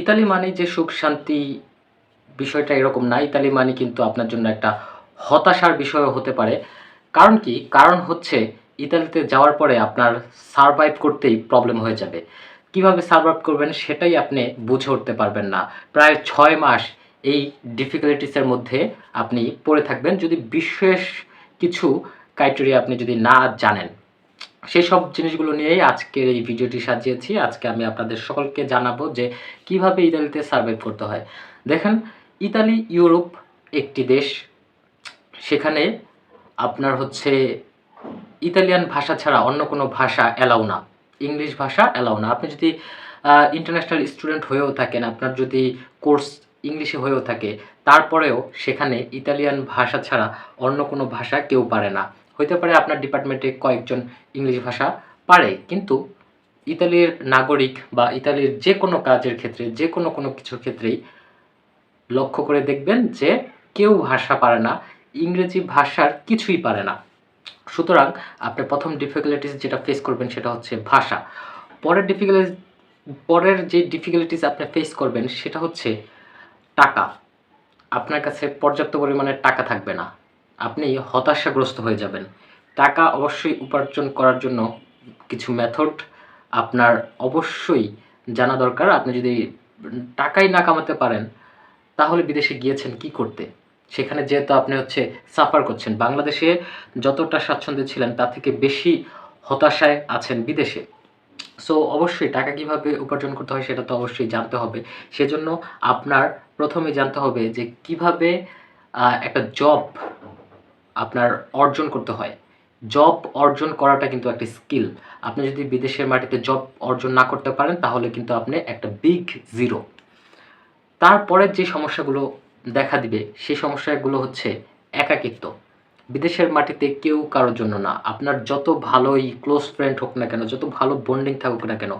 Italy মানে যে সুখ শান্তি বিষয়টা এরকম না, ইতালি মানে কিন্তু আপনার জন্য একটা হতাশার বিষয় হতে পারে। কারণ কি? কারণ হচ্ছে ইতালিতে যাওয়ার পরে আপনার সারভাইভ করতেই প্রবলেম হয়ে যাবে। কীভাবে সারভাইভ করবেন সেটাই আপনি বুঝে উঠতে পারবেন না। প্রায় ছয় মাস এই ডিফিকাল্টিসের মধ্যে আপনি পড়ে থাকবেন। যদি বিশেষ কিছু ক্রাইটেরিয়া আপনি যদি না জানেন সেই সব জিনিসগুলো নিয়েই আজকের এই ভিডিওটি সাজিয়েছি। আজকে আমি আপনাদের সকলকে জানাব যে কীভাবে ইতালিতে সার্ভাইভ করতে হয়। দেখেন, ইতালি, ইউরোপ একটি দেশ। সেখানে আপনার হচ্ছে ইতালিয়ান ভাষা ছাড়া অন্য কোনো ভাষা অ্যালাউ না। ইংলিশ ভাষা অ্যালাউ না। আপনি যদি ইন্টারন্যাশনাল স্টুডেন্ট হয়েও থাকেন, আপনার যদি কোর্স ইংলিশে হয়েও থাকে, তারপরেও সেখানে ইতালিয়ান ভাষা ছাড়া অন্য কোনো ভাষা কেউ পারে না। হইতে পারে আপনার ডিপার্টমেন্টে কয়েকজন ইংলিশ ভাষা পারে, কিন্তু ইতালির নাগরিক বা ইতালির যে কোনো কাজের ক্ষেত্রে, যে কোনো কোনো কিছুর ক্ষেত্রেই লক্ষ্য করে দেখবেন যে কেউ ভাষা পারে না, ইংরেজি ভাষার কিছুই পারে না। সুতরাং আপনি প্রথম ডিফিকাল্টিস যেটা ফেস করবেন সেটা হচ্ছে ভাষা। পরের ডিফিকাল্টিস পরের যে ডিফিকাল্টিস আপনি ফেস করবেন সেটা হচ্ছে টাকা। আপনার কাছে পর্যাপ্ত পরিমাণে টাকা থাকবে না। আপনি হতাশাগ্রস্ত হয়ে যাবেন। টাকা অবশ্যই উপার্জন করার জন্য কিছু মেথড আপনার অবশ্যই জানা দরকার। আপনি যদি টাকাই না কামাতে পারেন, তাহলে বিদেশে গিয়েছেন কি করতে? সেখানে যেহেতু আপনি হচ্ছে সাফার করছেন, বাংলাদেশে যতটা স্বাচ্ছন্দ্যে ছিলেন তার থেকে বেশি হতাশায় আছেন বিদেশে। সো অবশ্যই টাকা কীভাবে উপার্জন করতে হয় সেটা তো অবশ্যই জানতে হবে। সেজন্য আপনার প্রথমে জানতে হবে যে কীভাবে একটা জব আপনার অর্জন করতে হয়। জব অর্জন করাটা কিন্তু একটা স্কিল। আপনি যদি বিদেশের মাটিতে জব অর্জন না করতে পারেন, তাহলে কিন্তু আপনি একটা বিগ জিরো। তারপরের যে সমস্যাগুলো দেখা দিবে সেই সমস্যাগুলো হচ্ছে একাকিত্ব। বিদেশের মাটিতে কেউ কারোর জন্য না। আপনার যত ভালোই ক্লোজ ফ্রেন্ড হোক না কেন, যত ভালো বন্ডিং থাকুক না কেন,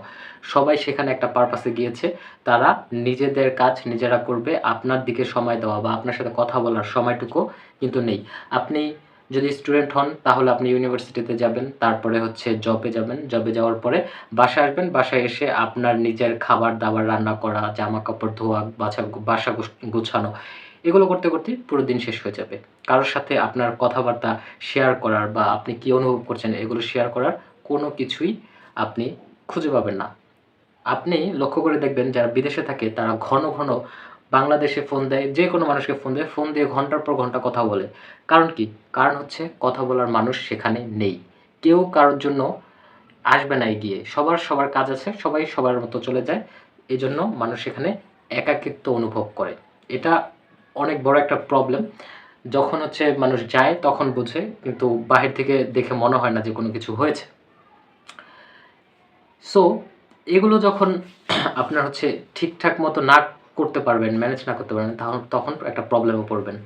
সবাই সেখানে একটা পারপাসে গিয়েছে। তারা নিজেদের কাজ নিজেরা করবে, আপনার দিকে সময় দেওয়া বা আপনার সাথে কথা বলার সময়টুকু কিন্তু নেই। আপনি যদি স্টুডেন্ট হন, তাহলে আপনি ইউনিভার্সিটিতে যাবেন, তারপরে হচ্ছে জবে যাবেন। জবে যাওয়ার পরে বাসায় আসবেন, বাসায় এসে আপনার নিজের খাবার দাবার রান্না করা জামা কাপড় ধোয়া, বাছা, বাসা গোছ- গোছানো এগুলো করতে করতে পুরো দিন শেষ হয়ে যাবে। কারোর সাথে আপনার কথাবার্তা শেয়ার করার বা আপনি কী অনুভব করছেন এগুলো শেয়ার করার কোনো কিছুই আপনি খুঁজে পাবেন না। আপনি লক্ষ্য করে দেখবেন যারা বিদেশে থাকে তারা ঘন ঘন বাংলাদেশে ফোন দেয়, যে কোনো মানুষকে ফোন দেয় ফোন দিয়ে ঘণ্টার পর ঘণ্টা কথা বলে। কারণ কি? কারণ হচ্ছে কথা বলার মানুষ সেখানে নেই। কেউ কারোর জন্য আসবে না এগিয়ে। সবার সবার কাজ আছে, সবাই সবার মতো চলে যায়। এই জন্য মানুষ সেখানে একাকিত্ব অনুভব করে। এটা অনেক বড় একটা প্রবলেম যখন হচ্ছে মানুষ যায়, তখন বোঝে, কিন্তু বাহির থেকে দেখে মনে হয় না যে কোনো কিছু হয়েছে। সো এগুলো যখন আপনার হচ্ছে ঠিকঠাক মতো না করতে পারবেন ম্যানেজ না করতে পারবেন তখন তখন একটা প্রবলেমে পড়বেন।